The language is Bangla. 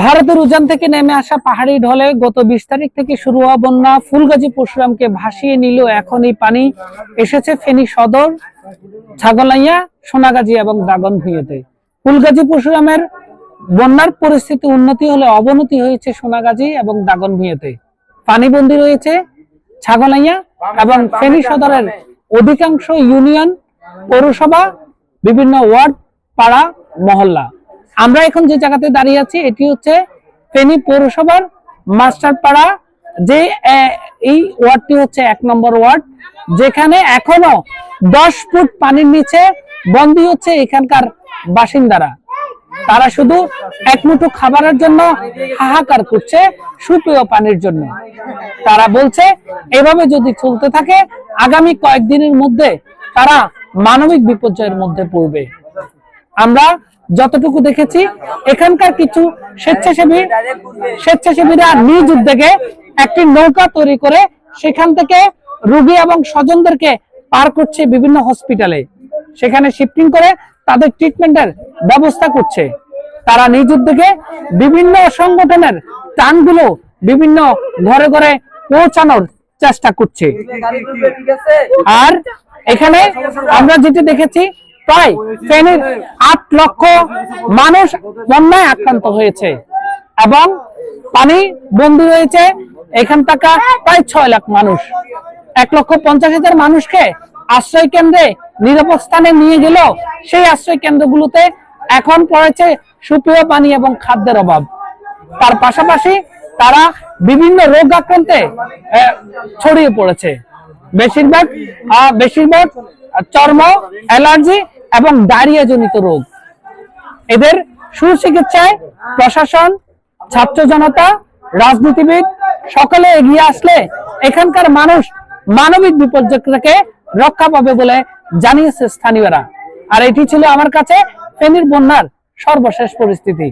ভারতের উজান থেকে নেমে আসা পাহাড়ি ঢলে গত বিশ তারিখ থেকে শুরু হওয়া বন্যা ফুলগাজী পরশুরামকে ভাসিয়ে নিল এখন এই পানি। এসেছে ফেনী সদর, ছাগলাইয়া, সোনাগাজী এবং দাগন ভুঁইয়েতে ফুলগাজী পরশুরামের বন্যার পরিস্থিতি উন্নতি হলে অবনতি হয়েছে সোনাগাজী এবং দাগন ভুঁইয়েতে পানিবন্দী রয়েছে ছাগলাইয়া এবং ফেনী সদরের অধিকাংশ ইউনিয়ন, পৌরসভা, বিভিন্ন ওয়ার্ড, পাড়া, মহল্লা। আমরা এখন যে জায়গাতে দাঁড়িয়ে আছি, এটি হচ্ছে ফেনী পৌরসভার মাস্টারপাড়া, যে এই ওয়ার্ডটি হচ্ছে এক নম্বর ওয়ার্ড, যেখানে এখনও দশ ফুট পানির নিচে বন্দি হচ্ছে এখানকার বাসিন্দারা। তারা শুধু এক মুঠো খাবারের জন্য হাহাকার করছে সুপেয় পানির জন্য। তারা বলছে, এভাবে যদি চলতে থাকে, আগামী কয়েকদিনের মধ্যে তারা মানবিক বিপর্যয়ের মধ্যে পড়বে। আমরা যতটুকু দেখেছি, এখানকার কিছু স্বেচ্ছাসেবী, স্বেচ্ছাসেবীরা নিজ উদ্যোগে একটি নৌকা তৈরি করে সেখান থেকে রোগী এবং স্বজনদেরকে পার করছে বিভিন্ন হসপিটালে। সেখানে শিফটিং করে তাদের ট্রিটমেন্টের ব্যবস্থা করছে। তারা নিজ উদ্যোগে বিভিন্ন সংগঠনের ত্রাণগুলো বিভিন্ন ঘরে ঘরে পৌঁছানোর চেষ্টা করছে। আর এখানে আমরা যেটি দেখেছি প্রায় ফেনীর আট লক্ষ মানুষ বন্যায় আক্রান্ত হয়েছে এবং পানি বন্দী রয়েছে এখান থাকা প্রায় ছয় লাখ মানুষ। এক লক্ষ পঞ্চাশ হাজার মানুষকে আশ্রয় কেন্দ্রে নিরাপদ স্থানে নিয়ে গেল সেই আশ্রয় কেন্দ্রগুলোতে এখন পড়েছে সুপেয় পানি এবং খাদ্যের অভাব। তার পাশাপাশি তারা বিভিন্ন রোগ আক্রান্তে ছড়িয়ে পড়েছে। বেশিরভাগ বেশিরভাগ চর্ম অ্যালার্জি এবং ডায়রিয়া জনিত রোগ। এদের সুচিকিৎসায় প্রশাসন, ছাত্র জনতা, রাজনীতিবিদ সকলে এগিয়ে আসলে এখানকার মানুষ মানবিক বিপর্যয় থেকে রক্ষা পাবে বলে জানিয়েছে স্থানীয়রা। আর এটি ছিল আমার কাছে ফেনীর বন্যার সর্বশেষ পরিস্থিতি।